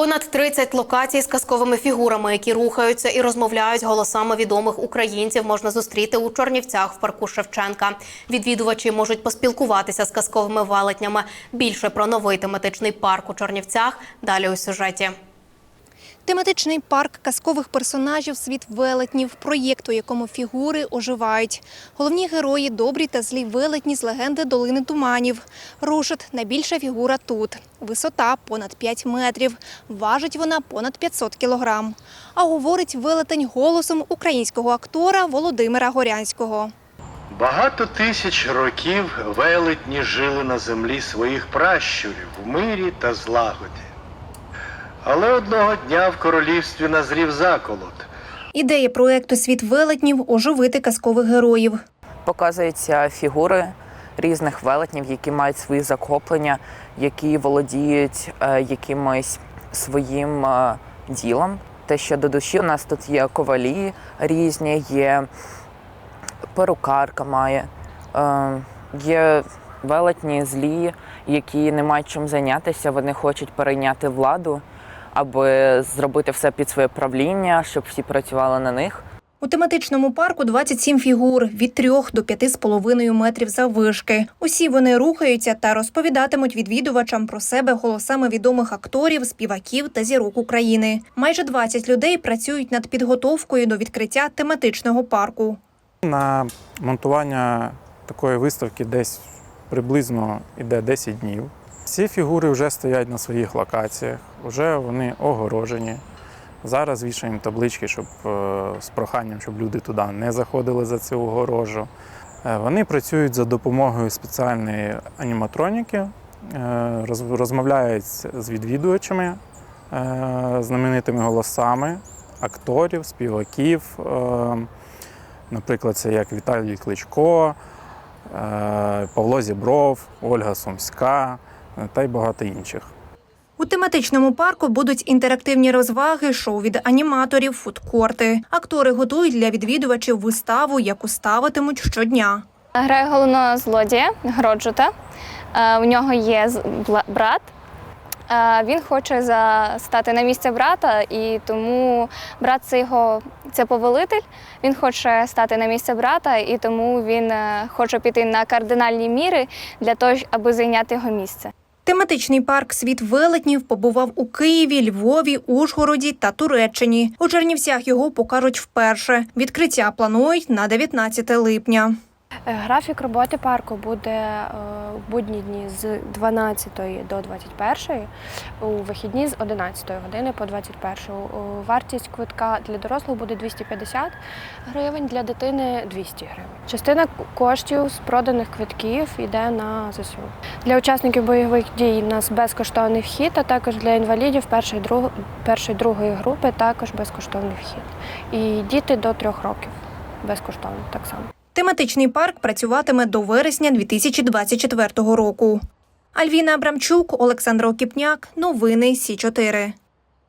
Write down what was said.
Понад 30 локацій з казковими фігурами, які рухаються і розмовляють голосами відомих українців, можна зустріти у Чорнівцях в парку Шевченка. Відвідувачі можуть поспілкуватися з казковими велетнями. Більше про новий тематичний парк у Чорнівцях далі у сюжеті. Тематичний парк казкових персонажів Світ велетнів, проєкт, у якому фігури оживають. Головні герої добрі та злі велетні з легенди долини туманів. Рушит найбільша фігура тут. Висота понад 5 метрів. Важить вона понад 500 кілограм. А говорить велетень голосом українського актора Володимира Горянського. Багато тисяч років велетні жили на землі своїх пращурів в мирі та злагоді. Але одного дня в королівстві назрів заколот. Ідея проєкту Світ велетнів оживити казкових героїв. Показуються фігури різних велетнів, які мають свої захоплення, які володіють е, якимось своїм е, ділом. Те, що до душі, у нас тут є ковалі різні, є перукарка має, е, є велетні злі, які не мають чим зайнятися, вони хочуть перейняти владу, аби зробити все під своє правління, щоб всі працювали на них. У тематичному парку 27 фігур від 3 до 5,5 метрів заввишки. Усі вони рухаються та розповідатимуть відвідувачам про себе голосами відомих акторів, співаків та зірок України. Майже 20 людей працюють над підготовкою до відкриття тематичного парку. На монтування такої виставки десь приблизно йде 10 днів. Всі фігури вже стоять на своїх локаціях, вже вони огорожені. Зараз вішаємо таблички, щоб е, з проханням, щоб люди туди не заходили за цю огорожу. Е, Вони працюють за допомогою спеціальної аніматроніки, е, розмовляють з відвідувачами, знаменитими голосами акторів, співаків. Наприклад, це як Віталій Кличко, Павло Зібров, Ольга Сумська та й багато інших. У тематичному парку будуть інтерактивні розваги, шоу від аніматорів, фудкорти. Актори готують для відвідувачів виставу, яку ставитимуть щодня. Грає головного злодія Гроджута. Е, У нього є брат. Е, Він хоче стати на місце брата, і тому брат це його це повелитель. Він хоче стати на місце брата, і тому він е, хоче піти на кардинальні міри для того, аби зайняти його місце. Тематичний парк Світ велетнів побував у Києві, Львові, Ужгороді та Туреччині. У Чернівцях його покажуть вперше. Відкриття планують на 19 липня. Е, Графік роботи парку буде е, в будні дні з 12 до 21, у вихідні з 11 години по 21. Вартість квитка для дорослих буде 250 гривень, для дитини 200 гривень. Частина коштів з проданих квитків йде на ЗСУ. Для учасників бойових дій у нас безкоштовний вхід, а також для інвалідів першої друг- першої другої групи також безкоштовний вхід. І діти до трьох років безкоштовно так само. Тематичний парк працюватиме до вересня 2024 року. Альвіна Абрамчук, Олександр Окіпняк. Новини Сі 4